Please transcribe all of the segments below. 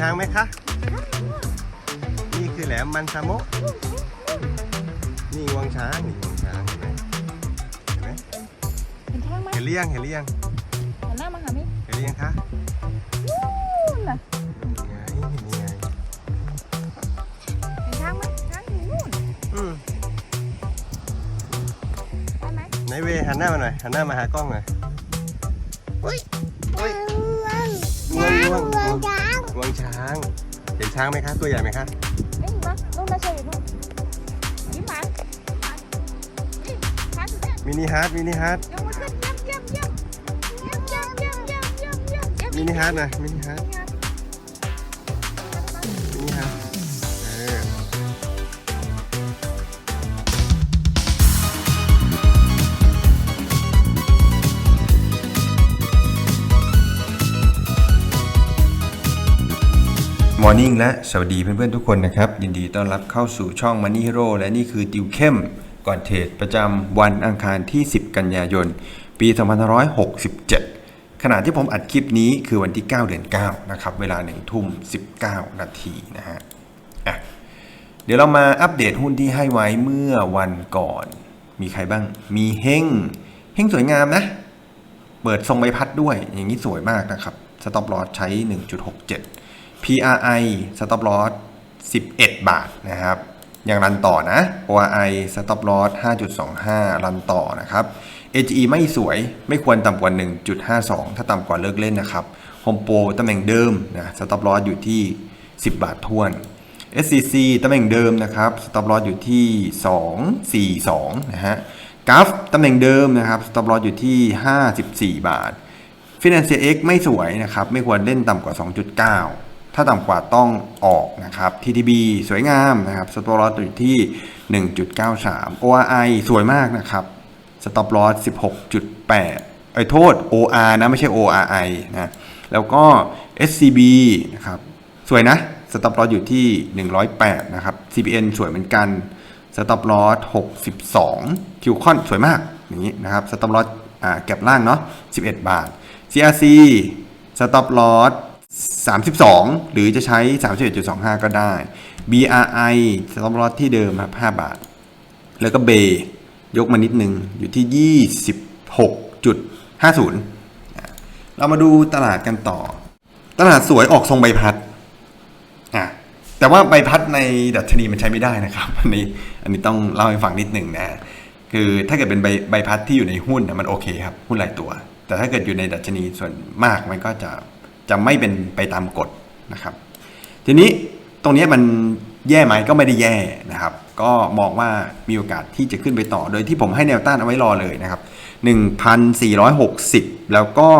ช้างไหมคะ นี่คือแหลมมันซาโมะนี่งวงช้างนี่งวงช้างเห็นไหมเห็นไหมเห็นช้างไหมเห็นหรือยังเห็นหรือยังหันหน้ามาหามิเห็นหรือยังคะนู่นน่ะนี่ไงนี่ไงเห็นช้างไหมช้างอยู่นู่นอืมได้ไหมไหนเวหันหน้ามาหน่อยหันหน้ามาหากล้องหน่อยอุ้ยอุ้ยงวงงวงงวง งวงช้าง เห็นช้างไหมคะ ตัวใหญ่ไหมคะเอ้ยมานู่นนะเชยอยู่นู่นยิ้มหวานนี่ช้างอยู่เนี่ยมินิฮาร์ดมินิฮาร์ดยกมือขึ้นเยี่ยมเยี่ยมเยี่ยมเยี่ยมเยี่ยมเยี่ยมเยี่ยมเยี่ยมเยี่ยมมินิฮาร์ดหน่อยมินิฮาร์ดมิ มอร์นิ่งและสวัสดีเพื่อนๆทุกคนนะครับ ยินดีต้อนรับเข้าสู่ช่อง Money Hero และนี่คือติวเข้มก่อนเทรดประจำวันอังคารที่ 10 กันยายน ปี 2567 ขณะที่ผมอัดคลิปนี้คือวันที่ 9 เดือน 9 นะครับ เวลา1ทุ่ม 19 นาทีนะฮะอะเดี๋ยวเรามาอัปเดตหุ้นที่ให้ไว้เมื่อวันก่อน มีใครบ้าง มีเฮงเฮงสวยงามนะ เปิดทรงใบพัดด้วย อย่างนี้สวยมากนะครับ สต็อปลอสใช้ 1.67 PRI สต็อปลอส11 บาทนะครับยังรันต่อนะ ORI สต็อปลอส5.25 รันต่อนะครับ AGE ไม่สวยไม่ควรต่ำกว่า 1.52 ถ้าต่ำกว่าเลิกเล่นนะครับ Home Pro ตำแหน่งเดิมนะสต็อปลอสอยู่ที่ 10 บาททวน SCC ตำแหน่งเดิมนะครับสต็อปลอสอยู่ที่ 242 นะฮะกราฟตำแหน่งเดิมนะครับสต็อปลอสอยู่ที่ 54 บาท Financial X ไม่สวยนะครับ ไม่ควรเล่นต่ำกว่า 2.9 ถ้าต่ำกว่าต้องออกนะครับ TTB สวยงามนะครับสต็อปลอสอยู่ที่ 1.93 ORI สวยมากนะครับสต็อปลอส16.8ไอ้โทษ OR นะไม่ใช่ ORI นะแล้วก็ SCB นะครับสวยนะสต็อปลอสอยู่ที่ 108 นะครับ CPN สวยเหมือนกันสต็อปลอส62คิวคอนสวยมากอย่างนี้นะครับสต็อปลอสอ่าแก็บล่างเนาะ11 บาท CRC สต็อปลอส 32 หรือจะใช้ 31.25 ก็ได้ BRI สต็อปลอสที่เดิมครับ5บาท แล้วก็เบยกมานิดนึง อยู่ที่ 26.50 เรามาดูตลาดกันต่อ ตลาดสวยออกทรงใบพัดอะแต่ว่าใบพัดในดัชนีมันใช้ไม่ได้นะครับอันนี้อันนี้ต้องเล่าให้ฟังนิดหนึ่งนะ คือถ้าเกิดเป็นใบใบพัดที่อยู่ในหุ้นนะมันโอเคครับ หุ้นรายตัว แต่ถ้าเกิดอยู่ในดัชนีส่วนมากมันก็จะ จะไม่เป็นไปตามกฎนะครับ ทีนี้ตรงนี้มันแย่ไหมก็ไม่ได้แย่นะครับ ก็มองว่ามีโอกาสที่จะขึ้นไปต่อ โดยที่ผมให้แนวต้านเอาไว้รอเลยนะครับ 1,460 แล้วก็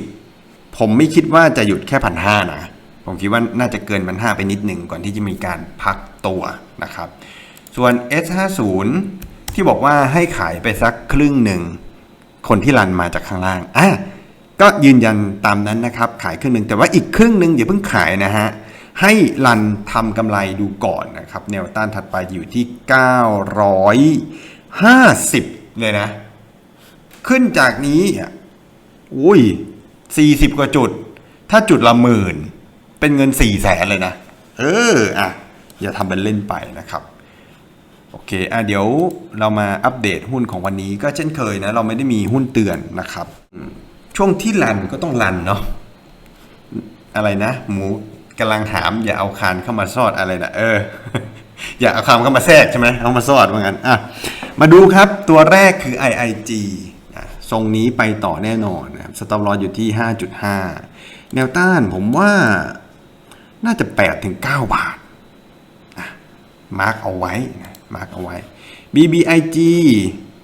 1,530 ผมไม่คิดว่าจะหยุดแค่พันห้านะ ผมคิดว่าน่าจะเกินพันห้าไปนิดหนึ่งก่อนที่จะมีการพักตัวนะครับ ส่วน S50 ที่บอกว่าให้ขายไปสักครึ่งหนึ่ง คนที่รันมาจากข้างล่างอะก็ยืนยันตามนั้นนะครับ ขายครึ่งหนึ่งแต่ว่าอีกครึ่งหนึ่งอย่าเพิ่งขายนะฮะให้รันทำกำไรดูก่อนนะครับแนวต้านถัดไปอยู่ที่ 950 เลยนะ ขึ้นจากนี้อุ้ย 40 กว่าจุด ถ้าจุดละหมื่น เป็นเงิน4แสนเลยนะ เออ อะ อย่าทำเป็นเล่นไปนะครับ โอเคอะเดี๋ยวเรามาอัปเดตหุ้นของวันนี้ก็เช่นเคยนะ เราไม่ได้มีหุ้นเตือนนะครับ ช่วงที่รันก็ต้องรันเนาะอะไรนะ หมูกำลังถามอย่าเอาคานเข้ามาซอดอะไรนะเออ อย่าเอาคานเข้ามาแทรกใช่ไหมเอามาซอดว่างั้นอะมาดูครับตัวแรกคือ IIG อะทรงนี้ไปต่อแน่นอนนะครับสต็อปลอสอยู่ที่ 5.5 แนวต้านผมว่าน่าจะ8ถึง9บาทมาร์กเอาไว้นะ มาร์กเอาไว้ BBIG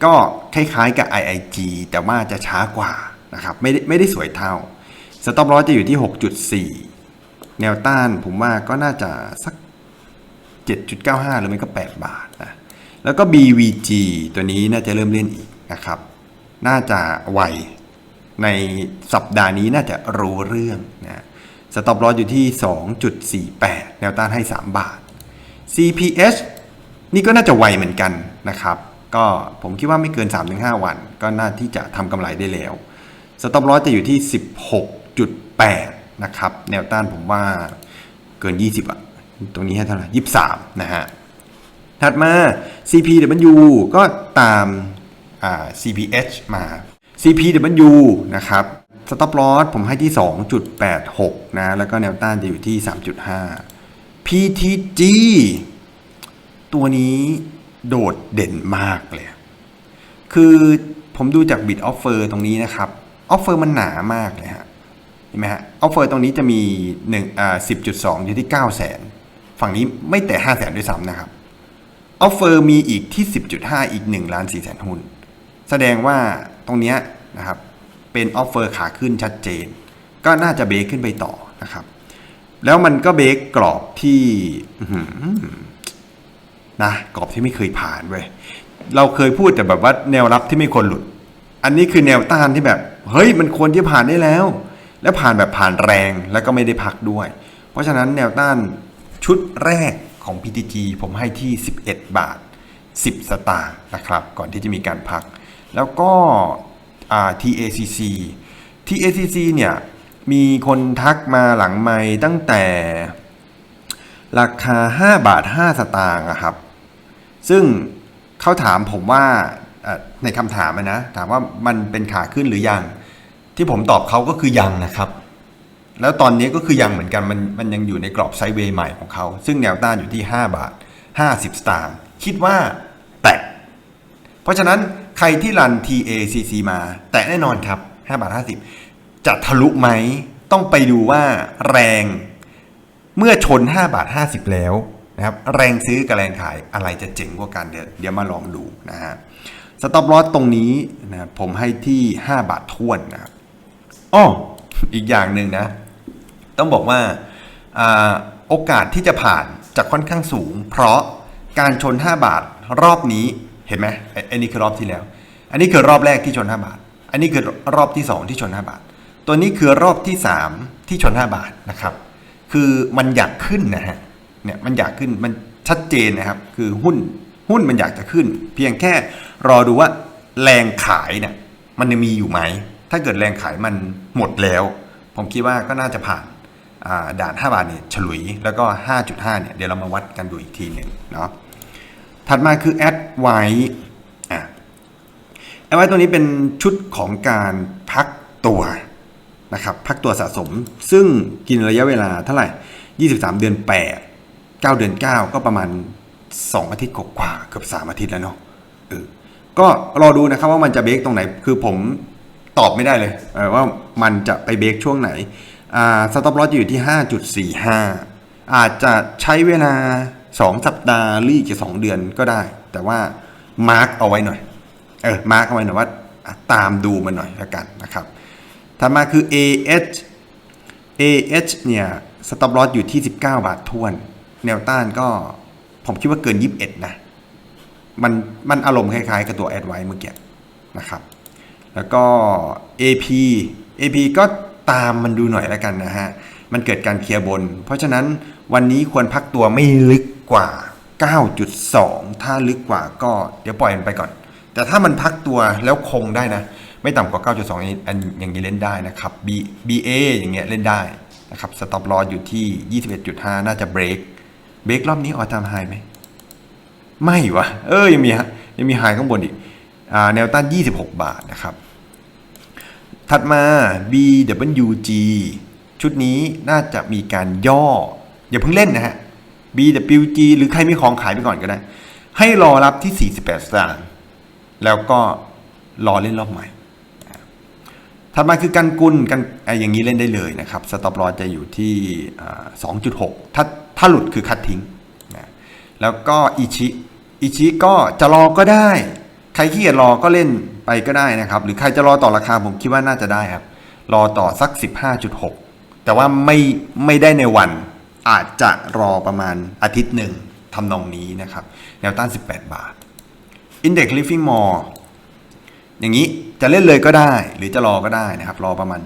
ก็คล้ายๆกับ IIG แต่ว่าจะช้ากว่านะครับไม่ได้ไม่ได้สวยเท่าสต็อปลอสจะอยู่ที่ 6.4 แนวต้านผมว่าก็น่าจะสัก 7.95 หรือไม่ก็ 8 บาทนะแล้วก็ BVG ตัวนี้น่าจะเริ่มเล่นอีกนะครับ น่าจะไวในสัปดาห์นี้น่าจะรู้เรื่องนะสต็อปลอสอยู่ที่ 2.48 แนวต้านให้ 3 บาท CPH นี่ก็น่าจะไวเหมือนกันนะครับก็ผมคิดว่าไม่เกิน 3-5 วัน ก็น่าที่จะทำกำไรได้แล้วสต็อปลอสจะอยู่ที่ 16.8 นะครับ แนวต้านผมว่าเกิน 20อะตรงนี้ให้เท่าไหร่23 นะฮะ ถัดมา CPW ก็ตามอ่า CPH มา CPW นะครับ stop loss ผมให้ที่ 2.86 นะ แล้วก็แนวต้านจะอยู่ที่ 3.5 PTG ตัวนี้โดดเด่นมากเลย คือผมดูจากบิดออฟเฟอร์ตรงนี้นะครับ ออฟเฟอร์มันหนามากเลยฮะ เห็นไหมฮะ ออฟเฟอร์ตรงนี้จะมี1อ่า10.2อยู่ที่9 0 0 0 0 0ฝั่งนี้ไม่แต่5 0 0 0 0 0ด้วยซ้ำนะครับ ออฟเฟอร์มีอีกที่10.5อีก1ล้าน4แสนหุ้น แสดงว่าตรงเนี้ยนะครับ เป็นออฟเฟอร์ขาขึ้นชัดเจน ก็น่าจะเบรกขึ้นไปต่อนะครับ แล้วมันก็เบรกกรอบที่ นะกรอบที่ไม่เคยผ่านเว้ยเราเคยพูดแต่แบบว่าแนวรับที่ไม่ควรหลุด อันนี้คือแนวต้านที่แบบเฮ้ยมันควรที่ผ่านได้แล้ว และผ่านแบบผ่านแรงแล้วก็ไม่ได้พักด้วย เพราะฉะนั้นแนวต้านชุดแรกของ PTG ผมให้ที่ 11 บาท 10 สตางค์นะครับ ก่อนที่จะมีการพัก แล้วก็อ่า TACC TACC เนี่ยมีคนทักมาหลังไม้ตั้งแต่ ราคา 5 บาท 5 สตางค์ครับ ซึ่งเขาถามผมว่าในคำถามนะถามว่ามันเป็นขาขึ้นหรือยัง ที่ผมตอบเขาก็คือยังนะครับ แล้วตอนนี้ก็คือยังเหมือนกันมันมันยังอยู่ในกรอบไซด์เวย์ใหม่ของเขา ซึ่งแนวต้านอยู่ที่ 5 บาท 50 สตางค์คิดว่าแตะเพราะฉะนั้นใครที่รัน TACC มา แตะแน่นอนครับ 5 บาท 50 จะทะลุไหมต้องไปดูว่าแรงเมื่อชน 5 บาท 50 แล้ว นะครับแรงซื้อกับแรงขายอะไรจะเจ๋งกว่ากันเดี๋ยวเดี๋ยวมาลองดูนะฮะสต็อปลอสตรงนี้นะผมให้ที่ 5 บาทท้วนนะครับอ้ออีกอย่างหนึ่งนะ ต้องบอกว่าอโอกาสที่จะผ่านจะค่อนข้างสูง เพราะการชน 5 บาทรอบนี้เห็นไหมไอ้ไอันนี้คือรอบที่แล้ว อันนี้คือรอบแรกที่ชน 5 บาท อันนี้คือรอบที่ 2 ที่ชน 5 บาท ตัวนี้คือรอบที่ 3 ที่ชน 5 บาทนะครับ คือมันอยากขึ้นนะฮะ เนี่ยมันอยากขึ้นมันชัดเจนนะครับ คือหุ้นหุ้นมันอยากจะขึ้น เพียงแค่รอดูว่าแรงขายเนี่ยมันยังมีอยู่ไหม ถ้าเกิดแรงขายมันหมดแล้ว ผมคิดว่าก็น่าจะผ่านอ่าด่าน 5 บาทเนี่ยฉลุยแล้วก็ 5.5 เนี่ยเดี๋ยวเรามาวัดกันดูอีกทีหนึ่งเนาะถัดมาคือแอดไว้อะแอดไว้ตัวนี้เป็นชุดของการพักตัวนะครับพักตัวสะสม ซึ่งกินระยะเวลาเท่าไหร่ 23 เดือน 8 9 เดือน 9 ก็ประมาณ 2 อาทิตย์กว่าเกือบ 3 อาทิตย์แล้วเนาะเออก็รอดูนะครับว่ามันจะเบรกตรงไหน คือผมตอบไม่ได้เลยเว่ามันจะไปเบรกช่วงไหนอ่าสต็อปลอสอยู่ที่ 5.45 อาจจะใช้เวลา 2 สัปดาห์หรืออีกจะ2เดือนก็ได้ แต่ว่ามาร์กเอาไว้หน่อย เออ มาร์กเอาไว้หน่อยว่าตามดูมันหน่อยล้วกันนะครับถัดมาคือ AH AH เนี่ยสต็อปลอสอยู่ที่ 19 บาททวน แนวต้านก็ผมคิดว่าเกิน 21 นะ มันมันอารมณ์คล้ายๆ กับตัวแอดไว้เมื่อกี้นะครับ แล้วก็ AP AP ก็ตามมันดูหน่อยแล้วกันนะฮะ มันเกิดการเคลียร์บน เพราะฉะนั้นวันนี้ควรพักตัวไม่ลึกกว่า 9.2 ถ้าลึกกว่าก็เดี๋ยวปล่อยมันไปก่อน แต่ถ้ามันพักตัวแล้วคงได้นะ ไม่ต่ำกว่า 9.2อันอันอย่างนี้เล่นได้นะครับ B BA อย่างเงี้ยเล่นได้นะครับ สต็อปลอสอยู่ที่ 21.5 น่าจะเบรก เบรกรอบนี้ออทามไฮไหม ไม่วะ เออยังมีฮะยังมีไฮข้างบนอีกอแนวต้าน 26 บาทนะครับ ถัดมา BWG ชุดนี้น่าจะมีการย่อ อย่าเพิ่งเล่นนะฮะ BWG หรือใครมีของขายไปก่อนก็ได้ ให้รอรับที่ 48สตางค์แล้วก็รอเล่นรอบใหม่ถัดมาคือกันกุลกันไออย่างนี้เล่นได้เลยนะครับ สต็อปลอจะอยู่ที่อ่า2.6 ถ้า ถ้าหลุดคือคัดทิ้งนะแล้วก็อิชิอิชิก็จะรอก็ได้ ใครขี้เกียจรอก็เล่นไปก็ได้นะครับ หรือใครจะรอต่อราคาผมคิดว่าน่าจะได้ครับ รอต่อสัก 15.6 แต่ว่าไม่ไม่ได้ในวัน อาจจะรอประมาณอาทิตย์หนึ่งทำนองนี้นะครับ แนวต้าน 18 บาท Index Living Mall อย่างนี้จะเล่นเลยก็ได้ หรือจะรอก็ได้นะครับ รอประมาณ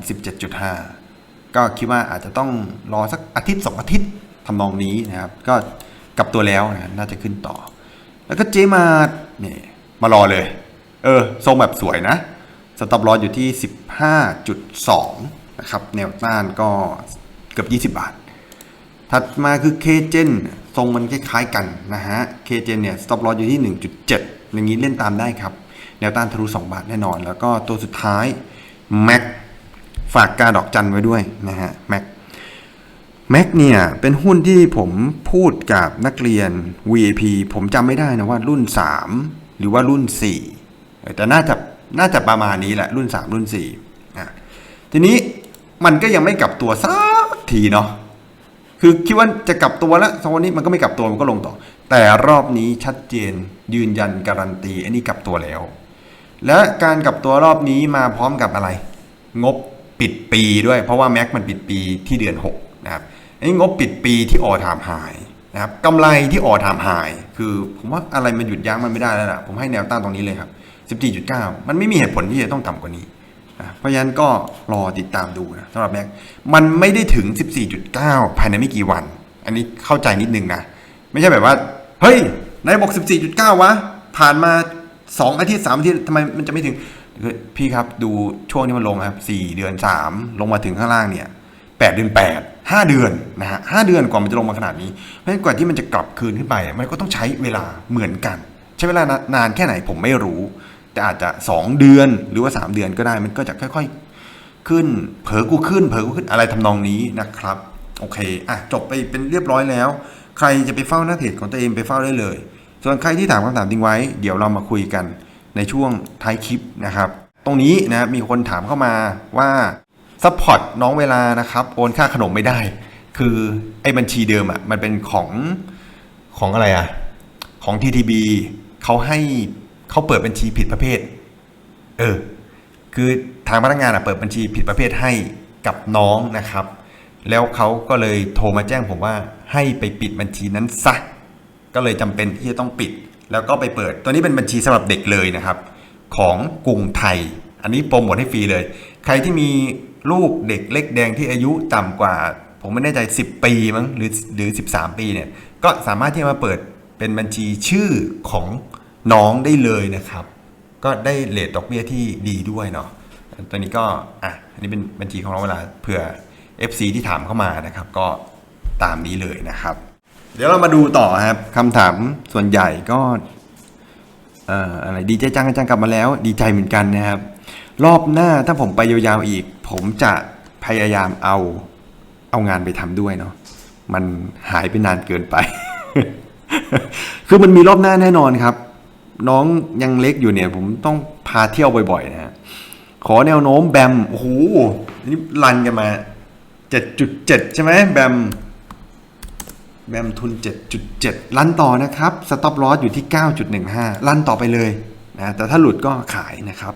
17.5 ก็คิดว่าอาจจะต้องรอสักอาทิตย์สองอาทิตย์ ทำนองนี้นะครับ ก็กลับตัวแล้วนะน่าจะขึ้นต่อ แล้วก็เจมาเนี่ยมารอเลย เออ ทรงแบบสวยนะสต็อปลอสอยู่ที่ 15.2 นะครับ แนวต้านก็เกือบ 20 บาท ถัดมาคือเคเจนทรงมันคล้ายๆกันนะฮะเคเจนเนี่ยสต็อปลอสอยู่ที่ 1.7 อย่างนี้เล่นตามได้ครับ แนวต้านทะลุ 2 บาทแน่นอน แล้วก็ตัวสุดท้ายแม็กฝากกาดอกจันไว้ด้วยนะฮะแม็ก แม็กเนี่ยเป็นหุ้นที่ผมพูดกับนักเรียน VAP ผมจำไม่ได้นะว่ารุ่น 3 หรือว่ารุ่น 4 แต่น่าจะน่าจะประมาณนี้แหละรุ่น 3 รุ่น4อะทีนี้มันก็ยังไม่กลับตัวสักทีเนาะคือคิดว่าจะกลับตัวแล้วโซนนี้มันก็ไม่กลับตัวมันก็ลงต่อ แต่รอบนี้ชัดเจนยืนยันการันตีอันนี้กลับตัวแล้ว และการกลับตัวรอบนี้มาพร้อมกับอะไร งบปิดปีด้วย เพราะว่าแม็กมันปิดปีที่เดือน 6 นี่งบปิดปีที่ออทามไฮนะครับกำไรที่ออทามไฮคือผมว่าอะไรมันหยุดยั้งมันไม่ได้แล้วล่ะผมให้แนวต้านตรงนี้เลยครับ14.9 มันไม่มีเหตุผลที่จะต้องต่ำกว่านี้อะเพราะฉะนั้นก็รอติดตามดูนะสำหรับแม็กมันไม่ได้ถึง 14.9 ภายในไม่กี่วัน อันนี้เข้าใจนิดนึงนะ ไม่ใช่แบบว่า เฮ้ยนายบอก 14.9 วะ ผ่านมา 2 อาทิตย์ 3 อาทิตย์ทำไมมันจะไม่ถึง พี่ครับดูช่วงที่มันลงครับ 4 เดือน 3 ลงมาถึงข้างล่างเนี่ย 8 เดือน 8 5 เดือนนะฮะ5เดือนกว่ามันจะลงมาขนาดนี้เพราะฉะนั้นกว่าที่มันจะกลับคืนขึ้นไป มันก็ต้องใช้เวลาเหมือนกัน ใช้เวลานานแค่ไหนผมไม่รู้ แต่อาจจะ 2 เดือนหรือว่า 3 เดือนก็ได้มันก็จะค่อย ๆ ขึ้น เผลอกูขึ้นเผลอกูขึ้นอะไรทำนองนี้นะครับโอเคอะจบไปเป็นเรียบร้อยแล้ว ใครจะไปเฝ้าหน้าเพจของตัวเองไปเฝ้าได้เลย ส่วนใครที่ถามคำถามทิ้งไว้ เดี๋ยวเรามาคุยกันในช่วงท้ายคลิปนะครับ ตรงนี้นะมีคนถามเข้ามาว่า ซัพพอร์ตน้องเวลานะครับ โอนค่าขนมไม่ได้ คือไอ้บัญชีเดิมอะ่ะมันเป็นของของอะไรอะ่ะ ของ TTB เขาให้เขาเปิดบัญชีผิดประเภท เออ คือทางพนักงานอะเปิดบัญชีผิดประเภทให้กับน้องนะครับ แล้วเขาก็เลยโทรมาแจ้งผมว่าให้ไปปิดบัญชีนั้นซะ ก็เลยจำเป็นที่จะต้องปิด แล้วก็ไปเปิด ตัวนี้เป็นบัญชีสำหรับเด็กเลยนะครับ ของกรุงไทย อันนี้โปรโมทให้ฟรีเลย ใครที่มี ลูกเด็กเล็กแดงที่อายุต่ำกว่า ผมไม่แน่ใจ 10 ปีมั้งหรือหรือ 13 ปีเนี่ยก็สามารถที่จะมาเปิดเป็นบัญชีชื่อของน้องได้เลยนะครับ ก็ได้เลทดอกเบี้ยที่ดีด้วยเนาะตัวนี้ก็อะอันนี้เป็นบัญชีของเราเวลาเผื่อ FC ที่ถามเข้ามานะครับ ก็ตามนี้เลยนะครับ เดี๋ยวเรามาดูต่อครับคำถามส่วนใหญ่ก็อ่ออะไรดีใจจังจารย์กลับมาแล้ว ดีใจเหมือนกันนะครับ รอบหน้าถ้าผมไปยาวๆอีก ผมจะพยายามเอาเอางานไปทำด้วยเนาะมันหายไปนานเกินไป คือมันมีรอบหน้าแน่นอนครับ น้องยังเล็กอยู่เนี่ย ผมต้องพาเที่ยวบ่อยๆนะฮะขอแนวโน้มแบมโอ้โหนี่รันกันมา 7.7 ใช่ไหมแบมแบมทุน 7.7 ลันต่อนะครับ สต็อปลอสอยู่ที่ 9.15 ลันต่อไปเลยนะ แต่ถ้าหลุดก็ขายนะครับ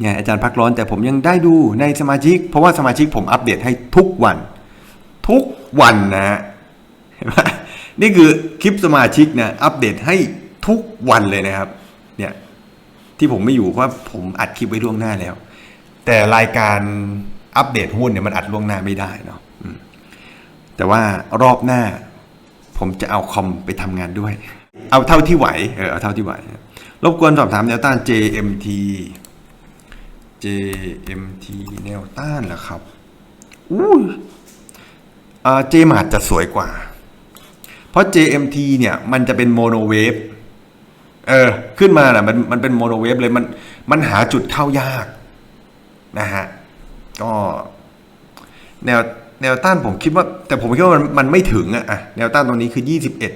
ไงอาจารย์พักร้อนแต่ผมยังได้ดูในสมาชิก เพราะว่าสมาชิกผมอัปเดตให้ทุกวัน ทุกวันนะฮะนี่คือคลิปสมาชิกนะอัปเดตให้ทุกวันเลยนะครับ เนี่ยที่ผมไม่อยู่เพราะผมอัดคลิปไว้ล่วงหน้าแล้ว แต่รายการอัปเดตหุ้นเนี่ยมันอัดล่วงหน้าไม่ได้เนาะแต่ว่ารอบหน้า ผมจะเอาคอมไปทำงานด้วย เอาเท่าที่ไหวเออเอาเท่าที่ไหวรบกวนสอบถามแนวต้าน JMT JMT แนวต้านเหรอครับอู้อ่า JMAT จะสวยกว่า เพราะ JMT เนี่ยมันจะเป็นโมโนเวฟ เออ ขึ้นมาน่ะมันมันเป็นโมโนเวฟเลยมันมันหาจุดเข้ายากนะฮะ ก็แนวแนวต้านผมคิดว่า แต่ผมคิดว่ามันมันไม่ถึงอะอะแนวต้านตรงนี้คือ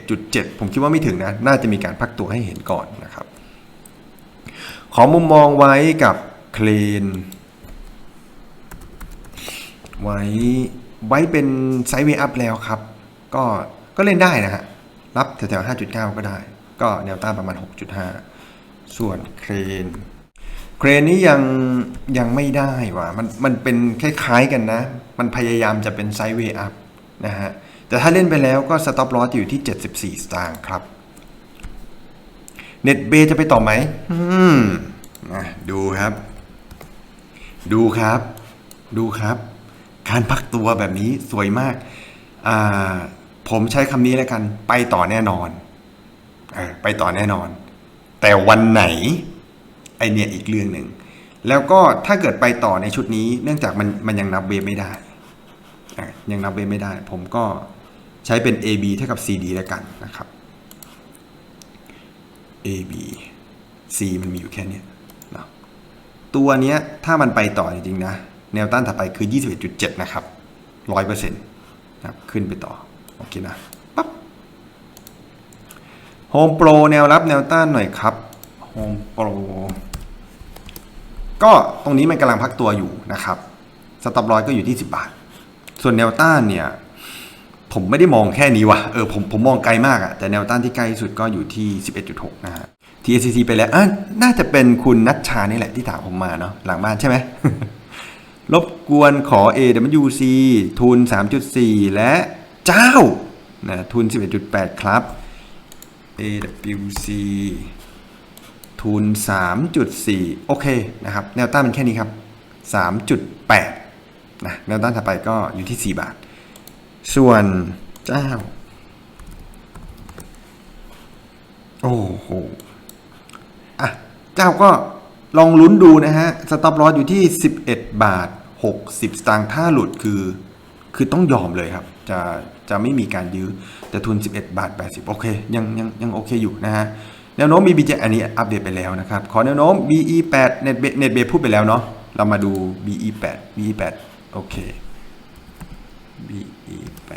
21.7 ผมคิดว่าไม่ถึงนะ น่าจะมีการพักตัวให้เห็นก่อนนะครับ ขอมุมมองไว้กับ เคลนไว้ไว้เป็นไซด์เวย์อัพแล้วครับ ก็ก็เล่นได้นะฮะ รับแถวๆ 5.9 ก็ได้ ก็แนวต้านประมาณ 6.5 ส่วนเครน เครนนี้ยังยังไม่ได้ว่ะมันมันเป็นคล้ายๆกันนะ มันพยายามจะเป็นไซด์เวย์อัพนะฮะ แต่ถ้าเล่นไปแล้วก็สต็อปลอสอยู่ที่ 74 สตางค์ครับ เน็ตเบจะไปต่อไหม อืมอะดูครับ ดูครับ ดูครับ การพักตัวแบบนี้สวยมากอ่าผมใช้คำนี้แล้วกัน ไปต่อแน่นอนอไปต่อแน่นอน แต่วันไหนไอเนี่ยอีกเรื่องหนึ่ง แล้วก็ถ้าเกิดไปต่อในชุดนี้ เนื่องจากมันมันยังนับเวไม่ได้ ยังนับเวไม่ได้ ผมก็ใช้เป็น AB เท่ากับ CD แล้วกันนะครับ AB C มันมีอยู่แค่เนี้ย ตัวเนี้ยถ้ามันไปต่อจริงๆนะ แนวต้านถัดไปคือ 21.7 นะครับ 100%นะครับขึ้นไปต่อ โอเคนะปั๊บ Home Pro แนวรับแนวต้านหน่อยครับ Home Pro ก็ตรงนี้มันกำลังพักตัวอยู่นะครับสต็อปลอยก็อยู่ที่ 10 บาท ส่วนแนวต้านเนี่ย ผมไม่ได้มองแค่นี้ว่ะเออผมผมมองไกลมากอะแต่แนวต้านที่ใกล้ที่สุดก็อยู่ที่ 11.6 นะฮะ TACC ไปแล้วอะน่าจะเป็นคุณนัชชานี่แหละที่ถามผมมาเนาะหลังบ้านใช่ไหมรบกวนขอ AWC ทุน 3.4 และเจ้านะทุน 11.8 ครับ AWC ทุน 3.4 โอเคนะครับ แนวต้านมันแค่นี้ครับ 3.8 นะ แนวต้านถัดไปก็อยู่ที่ 4 บาท ส่วนเจ้า โอ้โห เจ้าก็ลองลุ้นดูนะฮะสต็อปลอสอยู่ที่ 11 บาท 60 สตางค์ถ้าหลุดคือ คือต้องยอมเลยครับ จะจะไม่มีการยื้อ แต่ทุน 11 บาท 80 โอเค ยังยังยังโอเคอยู่นะฮะแนวโน้ม BBJ อันนี้อัปเดตไปแล้วนะครับ ขอแนวโน้ม BE8 Net Net b พูดไปแล้วเนาะเรามาดู BE8 BE8 โอเค BE8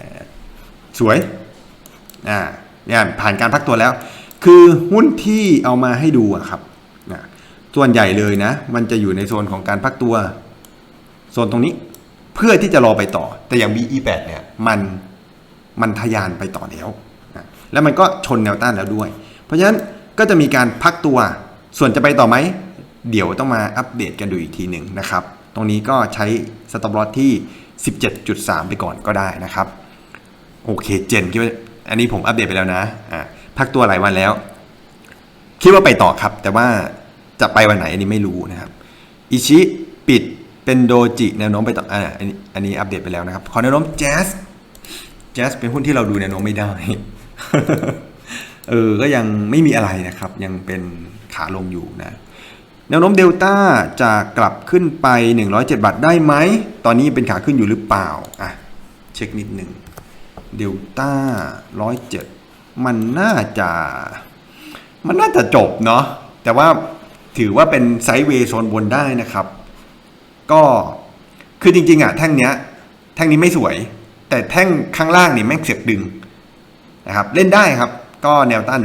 สวยอ่าเนี่ยผ่านการพักตัวแล้ว คือหุ้นที่เอามาให้ดูอะครับ ส่วนใหญ่เลยนะ มันจะอยู่ในโซนของการพักตัวโซนตรงนี้เพื่อที่จะรอไปต่อ แต่อย่าง BE8 เนี่ยมันมันทะยานไปต่อแล้วนะแล้วมันก็ชนแนวต้านแล้วด้วย เพราะฉะนั้นก็จะมีการพักตัว ส่วนจะไปต่อไหม เดี๋ยวต้องมาอัปเดตกันดูอีกทีหนึ่งนะครับ ตรงนี้ก็ใช้สต็อปลอสที่ 17.3 ไปก่อนก็ได้นะครับ โอเคเจนคิดว่าอันนี้ผมอัปเดตไปแล้วนะอ่าพักตัวหลายวันแล้ว คิดว่าไปต่อครับ แต่ว่า จะไปวันไหนอันนี้ไม่รู้นะครับอิชิปิดเป็นโดจิแนวโน้มไปต่ออ่าอันนี้อันนี้อัปเดตไปแล้วนะครับขอแนวโน้มแจ๊สแจ๊สเป็นหุ้นที่เราดูแนวโน้มไม่ได้เออก็ยังไม่มีอะไรนะครับ ยังเป็นขาลงอยู่นะแนวโน้มเดลต้าจะกลับขึ้นไป 107 บาทได้ไหม ตอนนี้เป็นขาขึ้นอยู่หรือเปล่า อะ เช็คนิดหนึ่งเดลต้าร้อยเจ็ดมันน่าจะ มันน่าจะจบเนาะ แต่ว่า ถือว่าเป็นไซด์เวย์โซนบนได้นะครับ ก็คือจริงๆอะแท่งเนี้ย แท่งนี้ไม่สวย แต่แท่งข้างล่างนี่แม่งเสียบดึงนะครับ เล่นได้ครับ ก็แนวต้าน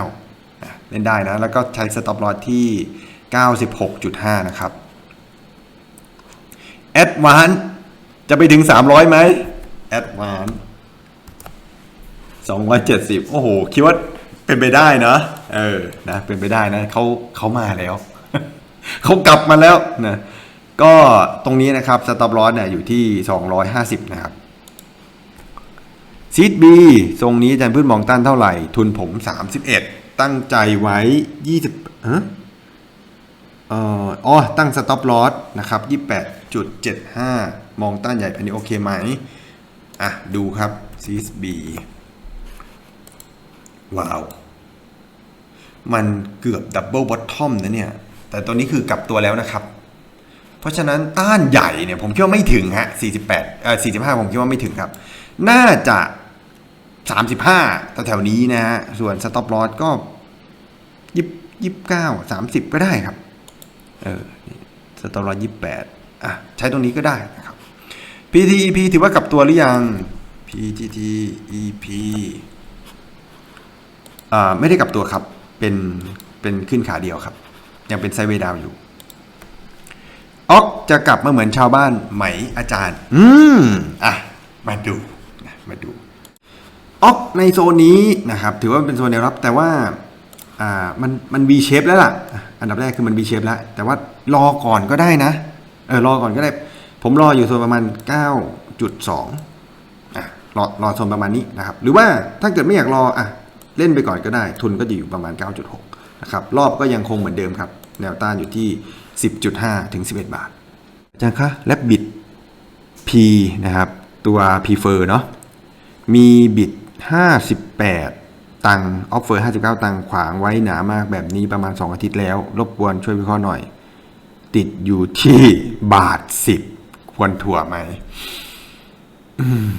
109นะเล่นได้นะ แล้วก็ใช้สต็อปลอสที่ 96.5 นะครับแอดวานจะไปถึง 300ไหมแอดวาน270 โอ้โห คิดว่า เป็นไปได้เนะเออนะเป็นไปได้นะเขาเขามาแล้วเขากลับมาแล้วนะก็ตรงนี้นะครับสต็อปลอสเนี่ยอยู่ที่ 250 นะครับซีดบีทรงนี้อาจารย์พืชมองต้านเท่าไหร่ ทุนผม 31 ตั้งใจไว้ 20ฮะเอ่ออ๋อตั้งสต็อปลอสนะครับ 28.75 มองต้านใหญ่อันนี้โอเคไหม อะ ดูครับซีดบีว้าว มันเกือบดับเบิลบอททอมนะเนี่ย แต่ตัวนี้คือกลับตัวแล้วนะครับ เพราะฉะนั้นต้านใหญ่เนี่ยผมคิดว่าไม่ถึงฮะ 48เอ่อ45 ผมคิดว่าไม่ถึงครับ น่าจะ 35แถวนี้นะฮะ ส่วนสต็อปลอสก็ยี่ยี่เก้าสามสิบก็ได้ครับ เออสต็อปลอสยี่แปดอะ ใช้ตรงนี้ก็ได้นะครับ PTEP ถือว่ากลับตัวหรือยัง PTTEP อ่าไม่ได้กลับตัวครับ เป็นเป็นขึ้นขาเดียวครับ ยังเป็นไซด์เวย์ดาวน์อยู่ออกจะกลับมาเหมือนชาวบ้านไหมอาจารย์ อืมอะมาดูนะมาดูออกในโซนนี้นะครับ ถือว่าเป็นโซนแนวรับ แต่ว่าอ่ามันมัน V shape แล้วล่ะอะ อันดับแรกคือมัน V shape แล้ว แต่ว่ารอก่อนก็ได้นะเออรอก่อนก็ได้ ผมรออยู่โซนประมาณ 9.2อะรอรอโซนประมาณนี้นะครับ หรือว่าถ้าเกิดไม่อยากรออะ เล่นไปก่อนก็ได้ ทุนก็จะอยู่ประมาณ 9.6 นะครับ รอบก็ยังคงเหมือนเดิมครับ แนวต้านอยู่ที่ 10.5 ถึง 11 บาท อาจารย์คะแลบบิด P นะครับ ตัว P เฟอร์เนาะ มีบิด 58 ตังออฟเฟอร์59 ตังขวางไว้หนามากแบบนี้ประมาณ 2 อาทิตย์แล้ว รบกวนช่วยวิเคราะห์หน่อย ติดอยู่ที่บาทสิบควรถั่วไหมอืม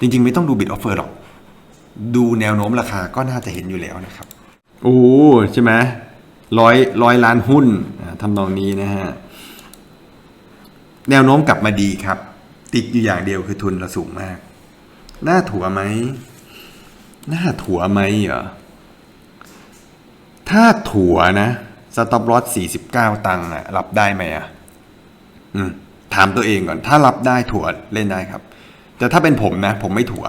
จริง ๆ ไม่ต้องดูบิดออฟเฟอร์หรอก ดูแนวโน้มราคาก็น่าจะเห็นอยู่แล้วนะครับ โอ้ใช่ไหมร้อยร้อยล้านหุ้นทำนองนี้นะฮะ แนวโน้มกลับมาดีครับ ติดอยู่อย่างเดียวคือทุนเราสูงมากน่าถัวไหมน่าถัวไหมเหรอ ถ้าถัวนะสต็อปลอส49ตังค์อะรับได้ไหมอะอืมถามตัวเองก่อน ถ้ารับได้ถัวเล่นได้ครับ แต่ถ้าเป็นผมนะ ผมไม่ถัว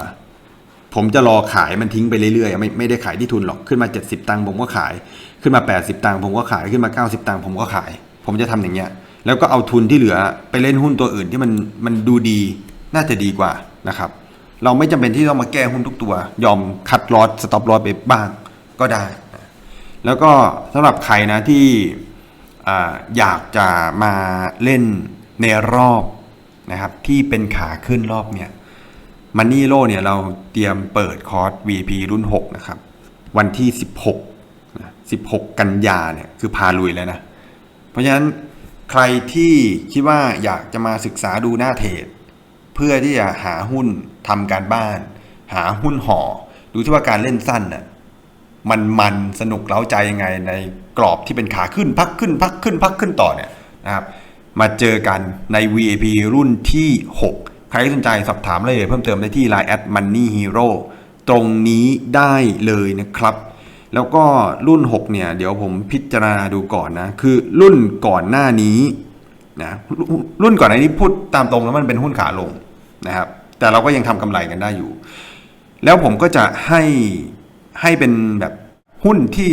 ผมจะรอขายมันทิ้งไปเรื่อยๆ ไม่ไม่ได้ขายที่ทุนหรอกขึ้นมา 70 ตังค์ผมก็ขาย ขึ้นมา 80 ตังค์ผมก็ขายขึ้นมา 90 ตังค์ผมก็ขาย ผมจะทำอย่างเงี้ย แล้วก็เอาทุนที่เหลือไปเล่นหุ้นตัวอื่นที่มันมันดูดีน่าจะดีกว่านะครับ เราไม่จำเป็นที่ต้องมาแก้หุ้นทุกตัว ยอมคัดลอสสต็อปลอสไปบ้างก็ได้ แล้วก็สำหรับใครนะที่ออยากจะมาเล่นในรอบนะครับที่เป็นขาขึ้นรอบเนี้ย มันนี่โลเนี่ยเราเตรียมเปิดคอร์ส VP รุ่น 6 นะครับ วันที่ 16 16 กันยาเนี่ยคือพาลุยแล้วนะ เพราะฉะนั้นใครที่คิดว่าอยากจะมาศึกษาดูหน้าเทรดเพื่อที่จะหาหุ้นทำการบ้าน หาหุ้นห่อ ดูที่ว่าการเล่นสั้นน่ะมันมันสนุกเล้าใจยังไงในกรอบที่เป็นขาขึ้นพักขึ้นพักขึ้นพักขึ้นต่อเนี่ยนะครับมาเจอกันใน VAP รุ่นที่ 6 ใครสนใจสอบถามรายละเอียดเพิ่มเติมได้ที่ Line at Money Hero ตรงนี้ได้เลยนะครับ แล้วก็รุ่น 6 เนี่ย เดี๋ยวผมพิจารณาดูก่อนนะ คือรุ่นก่อนหน้านี้นะรุ่นรุ่นก่อนหน้านี้พูดตามตรงแล้วมันเป็นหุ้นขาลงนะครับ แต่เราก็ยังทำกำไรกันได้อยู่ แล้วผมก็จะให้ให้เป็นแบบหุ้นที่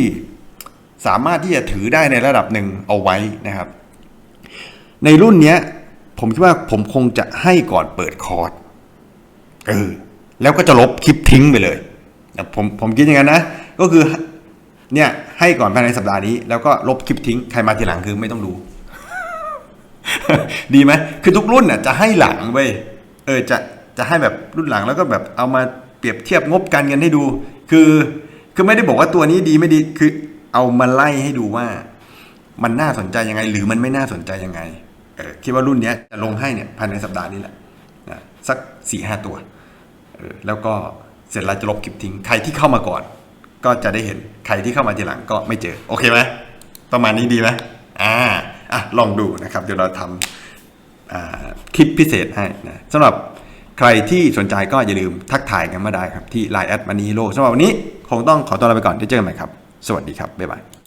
สามารถที่จะถือได้ในระดับหนึ่งเอาไว้นะครับ ในรุ่นเนี้ย ผมคิดว่าผมคงจะให้ก่อนเปิดคอร์สเออแล้วก็จะลบคลิปทิ้งไปเลยผมผมคิดอย่างนั้นนะ ก็คือเนี่ยให้ก่อนภายในสัปดาห์นี้ แล้วก็ลบคลิปทิ้งใครมาทีหลังคือไม่ต้องดู ดีไหมคือทุกรุ่นน่ะจะให้หลังเว้ยเออจะจะให้แบบรุ่นหลังแล้วก็แบบเอามาเปรียบเทียบงบการเงินให้ดู คือคือไม่ได้บอกว่าตัวนี้ดีไม่ดีคือเอามาไล่ให้ดูว่า มันน่าสนใจยังไง หรือมันไม่น่าสนใจยังไง คิดว่ารุ่นนี้จะลงให้เนี่ยภายในสัปดาห์นี้แหละนะสักสี่ห้าตัว แล้วก็เสร็จแล้วจะลบคลิปทิ้ง ใครที่เข้ามาก่อน ก็จะได้เห็น ใครที่เข้ามาทีหลังก็ไม่เจอ โอเคไหมประมาณนี้ดีไหมอ่าอะลองดูนะครับ เดี๋ยวเราทำคลิปพิเศษให้นะสำหรับใครที่สนใจก็อย่าลืมทักทายกันมาได้ครับ ที่ Line แอดมันนี่โลสำหรับวันนี้คงต้องขอตัวลาไปก่อนที่เจอกันใหม่ครับ สวัสดีครับ บ๊ายบาย